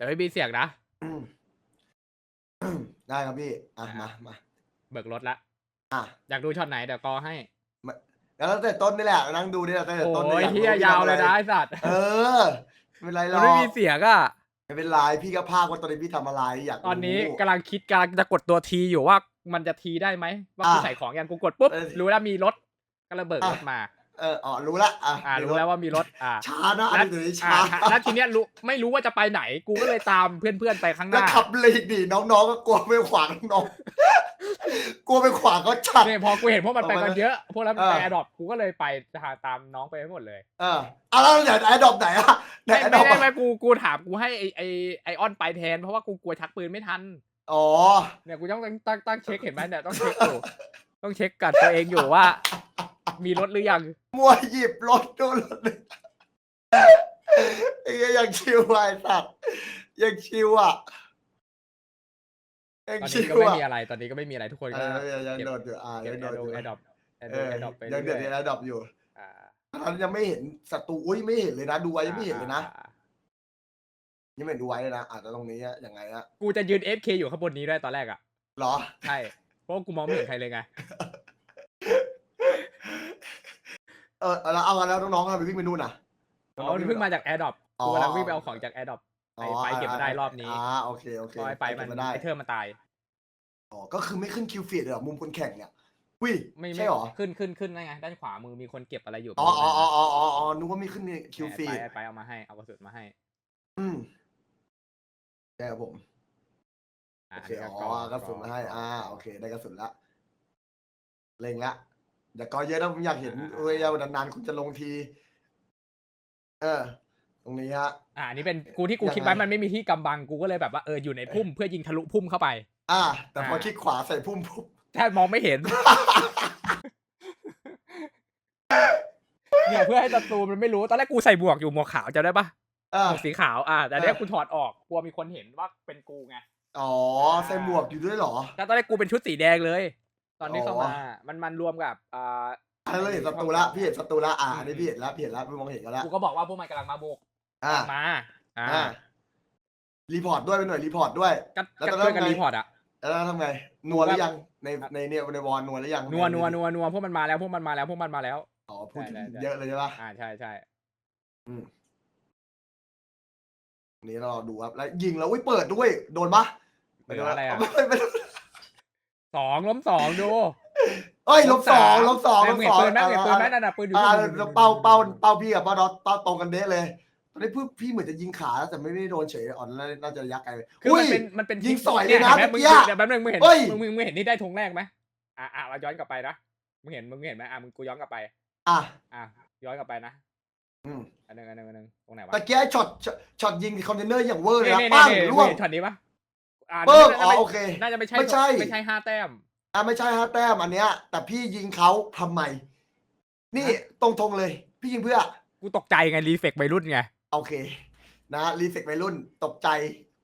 แต่ไม่มีเสียงนะอืมได้ครับพี่อะอะมามาเบิกรถละ อะ อยากดูช็อตไหนเดี๋ยวกอให้ แล้วตั้งแต่ต้นนี่แหละ นั่งดูนี่แหละตั้งแต่ต้นโอ้ยนี่เฮียยาวเลยนะไอ้สัตว์ เออไม่เป็นไรหรมัอนกไม่มีเสียงอะไม่เป็นไรพี่ก็พากว่าตอนนี้พี่ทำอะไรอยากรู้ตอนนี้กำลังคิดกำลังจะกดตัวทีอยู่ว่ามันจะทีได้ไหมว่ากูอะใส่ของยังกูกดปุ๊บเออรู้แล้วมีรถก็เลยเบิกรถมา เอออ๋อรู้ละอะอ่ามีรู้แล้วว่ามีรถอ่าช้านะอันนี้เดี๋ยวนี้ช้าอ่าแล้วทีเนี้ยรู้ไม่รู้ว่าจะไปไหนกูก็เลยตามเพื่อนๆไปข้างหแล้วน้าขับเลยดิน้องๆก็กลัวไปขวางน้องกลัวไปขวางเขาจัดเนี่ยพอกูเห็นพวกมันไปเอามากันเยอะพวกนั้นเออไปแอดดอปกูก็เลยไปหาตามน้องไปให้หมดเลย เออเอาแล้วไหนไอ้ดอกไหนอะไหนไม่ไอ้ดไม่อกได้ไม่กูกูถามกูให้ไอไอไอออนไปแทนเพราะว่ากูกลัวชักปืนไม่ทันอ๋อเนี่ยกูต้องตั้งตั้งตั้งเช็คเห็นไหมเนี่ยต้องเช็คอยู่ต้องเช็คกับตัวเองอยู่ว่า มีรถหรือยัง มัวหยิบรถดูรถเลยไอ้เหี้ยยังชิวอะไอ้สัตว์ยังชิวอะยังตอนชินี้ก็วไม่อะมีอะไร ตอนนี้ก็ไม่มีอะไรทุกคนเอก็อยังเก็บโดดอยู่อ่าเก็ยับงโดดอยู่แอดดอปแอดเอดอปอแอดดอปไปยังเดือดเรื่ในอยระดับอยู่ๆอ่าตอนนั้นยังไม่เห็นศัตรูอุ้ยไม่เห็นเลยนะดูไว้ยังไม่เห็นเลยนะอ่ายังไม่เห็นดูไว้เลยนะอาจจะตรงนี้อะยังไงอะกูจะยืน FK อยู่ข้างบนนี้ด้วยตอนแรกอะ เหรอ ใช่ เพราะว่ากูมองไม่เห็นใครเลยไง เออแล้วเอากันแล้วน้องๆทำไมวิ่งไปนู่นอะอ๋อมันเพิ่งมาจากแอร์ดอปอ๋อกูกำลังวิ่งไปเอาของจากแอร์ดอปไปไปเก็บมาได้รอบนี้อ่าโอเคโอเคพอไอ้ไปมันเก็บมาได้ไอเทอร์มันตายอ๋อก็คือไม่ขึ้นคิวฟีดเลยเหรอมุมคนแข่งเนี่ยอุ้ยไม่ไม่ใช่เหรอขึ้นขึ้นขึ้นได้ไงด้านขวามือมีคนเก็บอะไรอยู่อ๋ออ๋ออ๋ออ๋ออ๋ออ๋อนึกว่าไม่ขึ้นในคิวฟีดไปไปเอามาให้เอากระสุนมาให้ อืมใช่ครับผมอ่าโอเคนี่อ๋อกระสุนมาให้ อ่าโอเค ได้กระสุนละเล็งละ อย่าก็เยอะนะผมอยากเห็นเอ้ยนานๆคุณจะลงที เออ ตรงนี้ฮะ อ่าอันนี้เป็นกูที่กูยังไงคิดไว้มันไม่มีที่กำบังกูก็เลยแบบว่าเอออยู่ในพุ่มเพื่อยิงทะลุพุ่มเข้าไป อ่า แต่พออ่าคลิกขวาใส่พุ่มปุ๊บแทบมองไม่เห็นเนี่ยเพื่อให้ศัตรูมันไม่รู้ตอนแรกกูใส่หมวกอยู่หมวกขาวจำได้ปะอ่าหมวกสีขาวอ่าแต่เนี้ยอ่ากูถอดออกกลัวมีคนเห็นว่าเป็นกูไงอ๋อใส่หมวกอยู่ด้วยเหรอแต่ตอนแรกกูเป็นชุดสีแดงเลย ตอนนี้เข้าอ๋อมามันมันรวมกับอ่าอันนี้เราเห็นศัตรูละพี่เห็นศัตรูละอ่าอันนี้พี่เห็นละพี่เห็นละพี่มองเห็นกันละกูก็บอกว่าพวกมันกำลังมาบุกอ่ามาอ่าอ่ารีพอร์ตด้วยเป็นหน่วยรีพอร์ตด้วยก็แล้วก็ตอนนั้นช่วยกันไงรีพอร์ตอะแล้วทำไงนัวหรือยังในในเนี่ยในวอนนัวหรือยังนัวนัวนัวนัวพวกมันมาแล้วพวกมันมาแล้วพวกมันมาแล้วอ๋อพูดถึงได้ได้เยอะเลยใช่ปะอ่าใช่ใช่อืมนี่เราดูครับแล้วยิงแล้วอุ้ยเปิดด้วย โดนปะเหลืออะไรอะไม่ไม่ไม่ สองล้มสองดูเอ้ยลบสองลบสองลเห็บนสองปืนไหมเห็นปืนไหมอ่านั่นน่ะปืนอยู่อ่านู่นนู่นนู่นเป้าเป้าเป้าพี่กับเป้าดอทเป้าตรงกันเด้เลยตอนนี้พี่พี่เหมือนจะยิงขาแต่ไม่ได้โดนเฉยอ่อนน่าน่าจะระยักไกลคืออุ้มันยเป็นมันเป็นยิงสอยเลยนะห็ไหมเมื่มึองกี้อะเดี๋ยวแป๊บนึงมึงเห็นเฮ้ยมึงมึงมึงเห็นที่ได้ธงแรกไหมอ่าอ่าเราย้อนกลับไปนะมึงเห็นมึงเห็นไหมอ่ามึงกูย้อนกลับไป อะอ่าย้อนกลับไปนะอืมอันหนึงอันหนึงอันหนึงตรงไหนวะตะเกียบช็อตช็อตช็อตยิงคอนเทนเนอร์อย่างเวอร์เลยนี่นะนี่ปั้งนี่ล่วงเห็นช็อตนี้ปะ อ่าเปิ้งน่าอ๋อจะโอเค น่าจะไม่ใช่ไม่ใช่ ไม่ใช่ห้าแต้ม อะไม่ใช่ฮะแต้มอันเนี้ย แต่พี่ยิงเขาทำไม นี่ฮะตรงทงๆเลย พี่ยิงเพื่อ กูตกใจไงรีเฟกวัยรุ่นไง โอเค นะรีเฟกวัยรุ่นตกใจ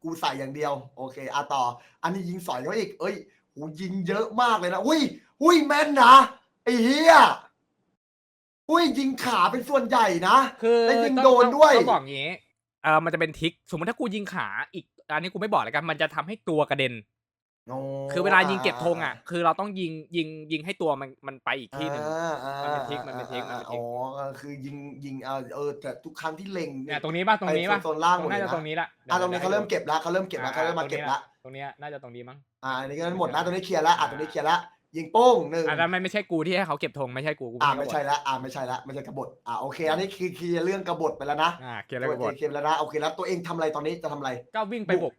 กูใส่อย่างเดียว โอเคอะต่อ อันนี้ยิงสอยเขาอีก เอ้ยหูยิงเยอะมากเลยนะอุ้ยอุ้ยแม่นนะไอ้เฮียอุ้ยยิงขาเป็นส่วนใหญ่นะ คือแล้วยิงต้องโดนต้องด้วย ต้องบอกงี้เออมันจะเป็นทริก สมมติถ้ากูยิงขาอีก อันนี้กูไม่บอกแล้วกัน มันจะทำให้ตัวกระเด็นโอ้คือเวลายิงเก็บธงอะ คือเราต้องยิงยิงยิงให้ตัวมันมันไปอีกที่หนึ่งอ่าอ่ามันเป็นทริคมันเป็นทริคอ่ามันเป็นทริคอ๋อคือยิงยิงเออเออแต่ทุกครั้งที่เล็งเนี่ยตรงนี้ป่ะตรงนี้ป่ะไปโซนล่างหมดน่าเลยจะนะตรงนี้ละอะตรงนี้เขาเริ่มเก็บแล้วเขาเริ่มเก็บแล้วเขาเริ่มมาเก็บแล้วตรงเนี้ยน่าจะตรงนี้มั้งอ่าอันนี้ก็หมดแล้วตรงนี้เคลียร์แล้วอะตรงนี้เคลียร์แล้ว ยิงโป้งหนึ่งอะแล้วไม่ไม่ใช่กูที่ให้เขาเก็บธงไม่ใช่กูกูอ่าด้ไม่ใช่ละอ่าไม่ใช่ละไม่ใช่กบฏอ่าโอเค อันนี้คือเคลียร์เรื่องกบฏไปแล้วนะอ่าเกี่ยวอะไรกับโอบเคทเคลียร์แล้วนะโอเคแล้วตัวเองทำอะไรตอนนี้จะทำอะไร ก็วิ่งไปบุก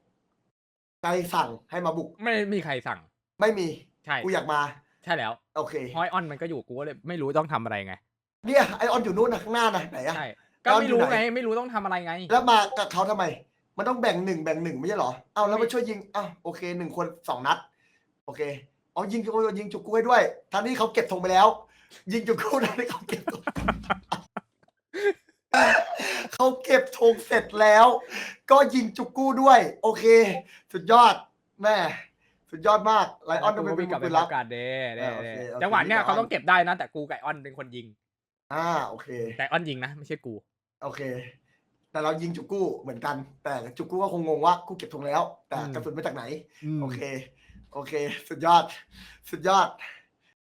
ใจสั่งให้มาบุก ไม่มีใครสั่ง ไม่มีใช่กูอยากมาใช่แล้วโอเคฮอยออนมันก็อยู่กูก็เลยไม่รู้ต้องทำอะไรไงเนี่ยไอออนอยู่นู่นนะข้างหน้านะไหนอะใช่ก็แล้วไม่อยู่รู้ไหนไงไม่รู้ต้องทำอะไรไง แล้วมากับเขาทำไม มันต้องแบ่งหนึ่งแบ่งหนึ่งไม่ใช่เหรอเอาแล้วมาช่วยยิงอ้าวโอเคหนึ่งคนสองนัด โอเค อ๋อยิงกูยิงจุกกูให้ด้วยทั้งที่เขาเก็บธงไปแล้ว ยิงจุกกูทั้งที่เขาเก็บธงเขาเก็บธงเสร็จแล้ว ก็ยิงจุกกู้ด้วย โอเค สุดยอดแม่สุดยอดมากไลออนต้องกูเป็นวิ่งกลับไปปืนพลับบกันเด้เด้เออโอเด้เคโอเคจังหวะเนี้ยวิ่งกลับเขาต้องเก็บได้นะ แต่กูกับไอออนเป็นคนยิง อ่าโอเคแต่ออนยิงนะ ไม่ใช่กู โอเค แต่เรายิงจุกกู้เหมือนกัน แต่จุกกู้ก็คงงงว่ากูเก็บธงแล้ว แต่อืมกระสุนมาจากไหนมโอเค โอเค สุดยอด สุดยอด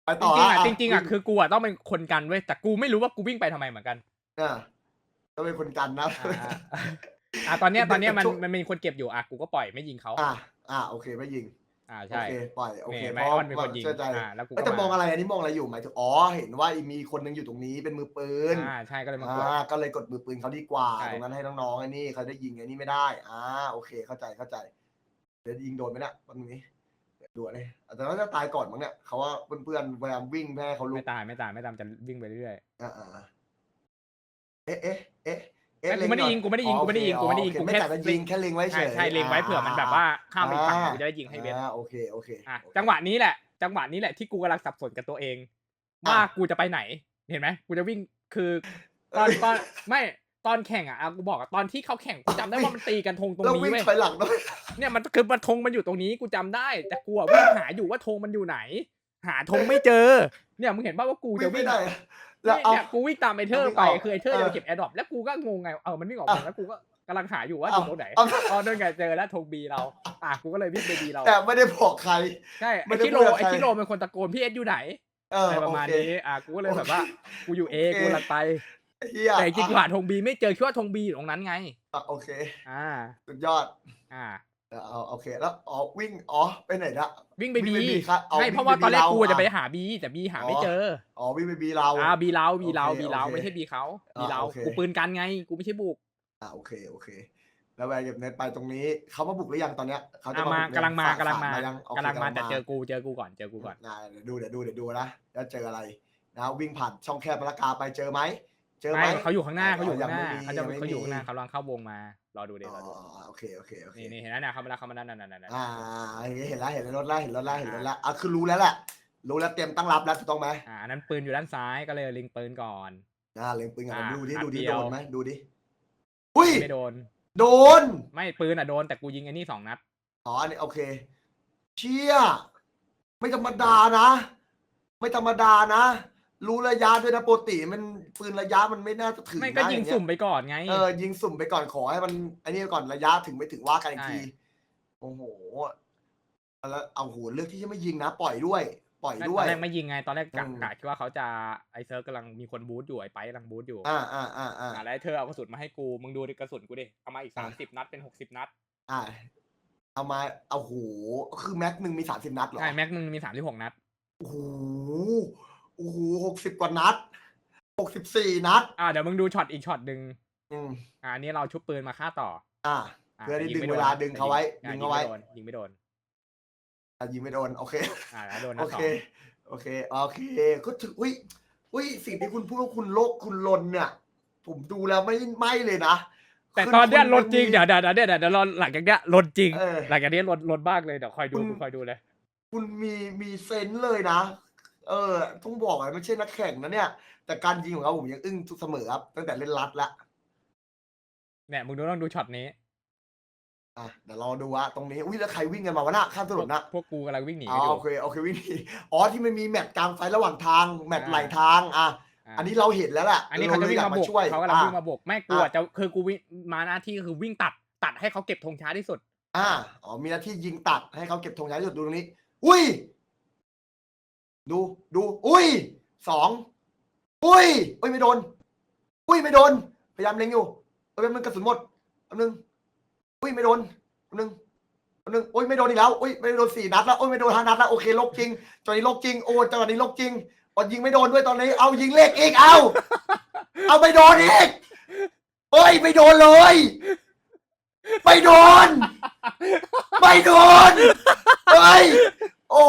ไปจต่อริงๆอะะจริงๆอะวิ่คือกูอะต้องเป็นคนกันเว้ยแต่กูไม่รู้ว่ากูวิ่งไปทำไมเหมือนกันอ่าต้องเป็นคนกันนะ อ่าอะตอนเนี้ยตอนเนี้ยมันช่วงมันมีคนเก็บอยู่อะกูก็ปล่อยไม่ยิงเขาอ่าอ่าโอเคไม่ยิง อ่าโอใช่เคปล่อยโอเคนี่เพไมราะออนเป็นคนยิงเชื่อใจอ่าแล้วกูเอ้ยก็แต่มองมาอะไรอันนี้มองอะไรอยู่หมายถึงอ๋อเห็นว่ามีคนหนึงอยู่ตรงนี้เป็นมือปืนอ่าใช่ก็เลยมากด อ่าก็เลยกดมือปืนเขาดีกว่า ใช่ ตรงนั้นให้น้องๆไอ้นี่เขาได้ยิงไอ้นี่ไม่ได้อ่าโอเคเข้าใจเข้าใจเดี๋ยวยิงโดนไหมเนี่ยตรงนี้ ดูเลยแต่ว่าจะตายก่อนมั้งเนี่ยเขาว่าเพื่อนๆพยายามวิ่งแม่ให้เขาลุไม่กตายไม่ตายไม่ตายจะวิ่งไปเรื่อยอ่าอ่าอ่าเอ๊ะเอ๊ะเอ๊ะเอ้ยกูไม่ได้ยิงกูไม่ได้ยิงกูไม่ได้ยิงกูไม่ได้ยิงกูกูไม่แค่แต่จะยิงแค่เล็งไว้ๆเฉใช่ยใช่เล็งไว้เผื่อมันแบบว่าข้ามไปอีกฝั่งกูจะได้ยิงให้เว้นอ่าโอเคโอเคอะโอเคจังหวะนี้แหละ จังหวะนี้แหละที่กูกำลังสับสนกับตัวเองว่าอะกูจะไปไหน เห็นไหมกูจะวิ่งคือตอนตอนไม่ ตอนแข่งอะอะกูบอกอะตอนที่เขาแข่งกูจำได้ว่ามันตีกันธงตรงแล้วนี้วิ่งเว้ยถอยหลังด้วยเนี่ยมันคือมันธงมันอยู่ตรงนี้กูจำได้ แต่กูอะวิ่งหาอยู่ว่าธงมันอยู่ไหน หาธงไม่เจอ เนี่ยมึงเห็นป่าว่ากูวิ่จะงไม่วิ่งได้เนี่ยแล้วเอาเนี่ยกูวิ่งตามไอเธอร์วิ่งไปออกคือไอเธอร์เออจะไปเก็บแอร์ดรอปแล้วกูก็งงไงเออมันวิ่งออกอะมาแล้วกูก็กำลังหาอยู่ว่าอเอายู่ตรงไหนเอาอ๋อนั่นไงเจอแล้วธงบีเรา อะกูก็เลยวิ่งไปบีเรา แต่ไม่ได้บอกใครใช่ไม่ไอได้คิโลพูดกับไอใครคิโลเป็นคนตะโกนพี่เอสอยู่ไหนเอออะไรประโอมาณเคนี้ อะกูก็เลยแบบว่า กูอยู่เอโอเคกูกำลังไป เฮียแต่จริงๆกูอะหาธงบีไม่เจอคิดว่าธงบีอยู่ตรงนั้นไง อะโอเค อ่า สุดยอดอ่า เออเอาโอเค แล้วอ๋อวิ่งอ๋อไปไหนนะวิ่งไปวิ่บีงไป B ครับเอาใช่วิ่งเพราะว่าไป B ตอนแรกเรากูจะไปอะหาบีแต่บีหาอ๋อไม่เจออ๋อวิ่งไปบีเรา อ่าบีเราบีเราโอเคบีเราโอเคไม่ใช่บีเขาบีเราอ่าโอเค กูปืนกันไง กูไม่ใช่บุกอะโอเคโอเค แล้วไปเก็บเน็ตไปตรงนี้เขามาบุกหรือยังตอนเนี้ยเขาจะอะมามาบุกำลังมาฝกำลังมาฝยังโอเคกำลังมาแต่เจอกูเจอกูก่อนเจอกูก่อน อะเดี๋ยวดูเดี๋ยวดูเดี๋ยวดูนะแล้วเจออะไรนะวิ่งผ่านช่องแคบมะละกาไปเจอไหม เจอไหม ไม่เขาอยู่ข้างหน้าเขาอยู่ยัข้างงหไม่น้ามีเขาจะยังไม่เขาอยู่มีข้างหน้าเขากำลังเข้าวงมา รอดูเดี๋ยวอ๋รออดูโอเคโอเคโอเคนี่นี่เห็นแล้วนะเขามาแล้วเขามาแล้วนั่นนั่นนั่นอ่าเห็นแล้วเห็นแล้วรถแล้วเห็นรถแล้วเห็นรถแล้วอะคือรู้แล้วแหละรู้แล้วเตรียมตั้งรับแล้วถูกต้องไหมอ่าอันนั้นปืนอยู่ด้านซ้ายก็เลยลิงปืนก่อน อ่าเล็งปืนกันอ่าดูดินัดดูดิเดียว โดนไหมดูดิอุ้ยไม่โดน โดนไม่ปืนอะโดนแต่กูยิงไอ้นี่สองนัด อ๋ออันนี้โอเค เชี่ยไม่ธรรมดานะ ไม่ธรรมดานะ รู้ระยะด้วยนะปกติมันปืนระยะมันไม่น่าจะถึงไม่นะก็ยิงอาเยสุ่มไปก่อนไง เออยิงสุ่มไปก่อนขอให้มันไอ้นี่ก่อนระยะถึงไม่ถึงว่ากันอีกใช่ทีโอ้โหแล้วเอาโหเลือกที่จะไม่ยิงนะ ปล่อยด้วย ปล่อยตด้อวยนแรกไม่ยิงไงตอนแรกกะอืม กะคิดว่าเขาจะไอเซิร์ฟกำลังมีคนบูทอยู่ไอไปกำลังบูทอยู่อ่าอ่าอ่าอ่าอ่าแล้วไอ้เธอเอากระสุนมาให้กูมึงดูดิกระสุนกูดิเอามาอีกอะสามสิบนัดเป็นหกสิบนัดอ่าเอามาเอาโหคือแม็กหนึ่งมีสามสิบนัดเหรอใช่แม็กมึงมีสามสิบหกนัด โอ้โห โอ้โหหกสิบกว่านัดหกสิบสี่นัด อ่าเดี๋ยวมึงดูช็อตอีกช็อตหนึ่งอืมอ่าอันนี้เราชุบปืนมาฆ่าต่ออ่าอ่าเพื่อที่แต่ดึงไม่เวโนลานะดึงเขาไว้อ่ดึงเขาไว้ ยิงไม่โดนอะยิงไม่โดน โอเคอ่าแล้วโดนนัโอดสอเค งโอเค โอเค ก็ถืออุ้ยอุ้ย สิ่งที่คุณพูดว่าคุณโลกคุณลนเนี่ย ผมดูแล้วไม่ไม่เลยนะแต่คืตอนเนี้ยคุณลดจริงมีเดี๋ยวเดี๋ยวเดี๋ยวเดี๋ยวเดี๋ยวรอหลังจากเนี้ยลดจริง เออ หลังจากนี้ลดลดบ้างเลยเดี๋ยวคอยดูคุณมึงคอยดูเลย คุณมีมีเซนส์เลยนะ เออต้องบอกว่าไม่ใช่นักแข่งนะเนี่ย แต่การยิงของเขาผมยังอึ้งทุกเสมอครับตั้งแต่เล่นรัดละเนี่ยมึงดูต้องดูช็อตนี้อะเดี๋ยวรอดูว่าตรงนี้อุ้ยแล้วใครวิ่งกันมาวะน่ะข้ามถนนน่ะพวกกูกำลังวิ่งหนีอ๋อกันอยู่โอเคโอเควิ่งหนีอ๋อที่มันมีแมตช์กลางไฟระหว่างทางแมตช์อ่าไหลทางอะาอันนี้เราเห็นแล้วแหละอันนี้เขาจะวิ่งรลยอยมาบกช่วยเขากำลังอะวิ่งมาบกไม่กูอะจะคือกูวิ่งมาหน้าที่ก็คือวิ่งตัดตัดให้เขาเก็บธงช้าที่สุด อ่าอ๋อมีหน้าที่ยิงตัดให้เขาเก็บธงช้าที่สุดดูตรงนี้ อุ้ย ดูดูอุ้ยสองอุ้ยอุ้ยไม่โดน อุ้ยไม่โดน พยายามเล็งอยู่เอ้ยมันกระสุนหมดอันนึงอุ้ยไม่โดนอันนึงอันนึงอุ้ยไม่โดนอีกแล้วอุ้ยไม่โดนสี่นัดแล้วอุ้ยไม่โดนห้านัดแล้วโอเคลกจริงจังหวะนี้ลกจริงโอ้จังหวะนี้ลกจริงอ๋อยิงไม่โดนด้วยตอนนี้ เอายิงเลขอีกเอา เอาไม่โดนอีกเฮ้ยไม่โดนเลยไม่โดนไม่โดนเฮ้ย โอ้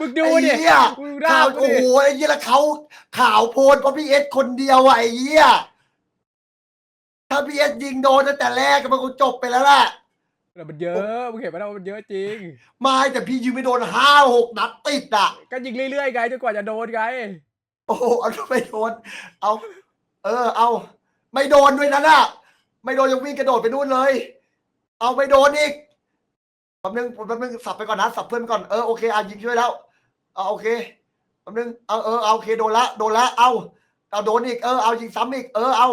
มึงดูดิไอ้เหี้ยมึงดูหน้าข่าวกูโอ้ดิโหไอ้เหี้ยแล้วเขาข่าวโพลเพราะพี่เอสคนเดียวอะไอ้เหี้ยถ้าพี่เอสยิงโดนตั้งแต่แรกก็มันคงจบไปแล้วแหละแต่มันเยอะมึงเห็นไหมว่ามันเยอะจริง ไม่แต่พี่ยิงไม่โดนห้าหกนัดติดอะ ก็ยิงเรื่อยๆไงจนกว่าจะโดนไงโอ้โหเอาไม่โดน เอา เออ เอา ไม่โดนด้วยนะน่ะ ไม่โดนยังวิ่งกระโดดไปนู่นเลย เอาไม่โดนอีก แป๊บนึงแป๊บนึงสับไปก่อนนะสับเพื่อนก่อนเออโอเคอะยิงช่วยแล้วเอาโอเคแป๊บนึงเอาเออเอาโอเคโดนละโดนละเอาเอาโดนอีกเออเอายิงซ้ำอีกเออเอา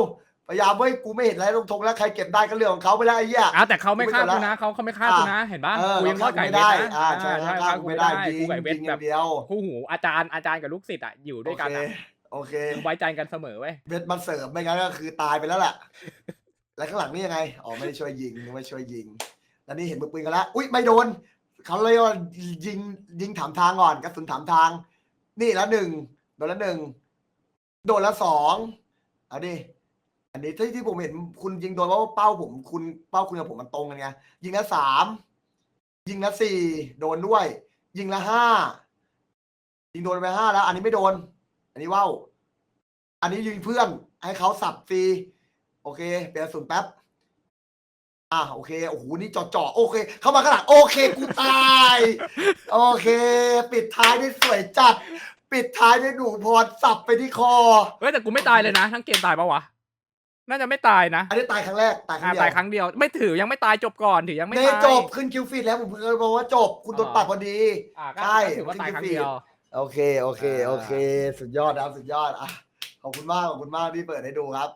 พยายามเว้ยกูไม่เห็นอะไรลงทงแล้วใครเก็บได้ก็เรื่องของเขาไปแล้วไอ้เหี้ยอ้าวแต่เขาไม่ฆ่ากูไม่กดกูละนะเขาเขาไม่ฆ่ากูนะเห็นปะเออกูยังรอดไก่ไม่เวทได้นะอ่าใช่ใช่ฆ่าฆ่ากูกูไม่ไม่ได้ได้จริงกูไก่เวจทริงอแบย่าบงเดียวคู่หูอาจารย์อาจารย์กับลูกศิษย์อะอยู่ด้วยกันโอเคอะโอเคไว้ใจกันเสมอเว้ยเวทมันเสริมไม่งั้นก็คือตายไปแล้วแหละแล้วข้างหลังนี่ยังไงอ๋อไม่ได้ช่วยยิงนึกว่าช่วยยิง แล้วนี่เห็นมือปืนกันแล้ว อุ้ยไม่โดน เขาเลยว่ายิงยิงถามทางก่อนกระสุนถามทาง นี่แล้วหนึ่งโดนแล้วหนึ่งโดนแล้วสองเอาดิอันนี้ที่ที่ผมเห็นคุณยิงโดนเพราะว่าเป้าผม คุณเป้าคุณกับผมมันตรงกันไงยิงแล้วสามยิงแล้วสี่โดนด้วย ยิงแล้วห้ายิงโดนไปห้าแล้ว อันนี้ไม่โดน อันนี้ว่าวอันนี้ยิงเพื่อน ให้เขาสับฟรีโอเค เปลี่ยนสุนแป๊บ อะโอเคโอ้โหนี่จ่อจ่อๆโอเค เข้ามาข้างหลังโอเคกูตาย โอเค ปิดท้ายได้สวยจัด ปิดท้ายด้วยหนูพรสับไปที่คอ เฮ้ยแต่กูไม่ตายเลยนะ ทั้งเกมตายปะวะ น่าจะไม่ตายนะอันนี้ตายครั้งแรกตายครั้อ่างเดียวตายครั้งเดียว ไม่ถือยังไม่ตายจบก่อนถือยังไม่ไม่ตายจบขึ้นคิวฟีดแล้วผมเคยบอกว่าจบ คุณโดนอ๋อปัดพอดี อ่าก็ใช่ ก็ถือว่าตายครั้งเดียว โอเคโอเค โอเค สุดยอดนะครับสุดยอดอะขอบคุณมากขอบคุณมากที่เปิดให้ดูครับ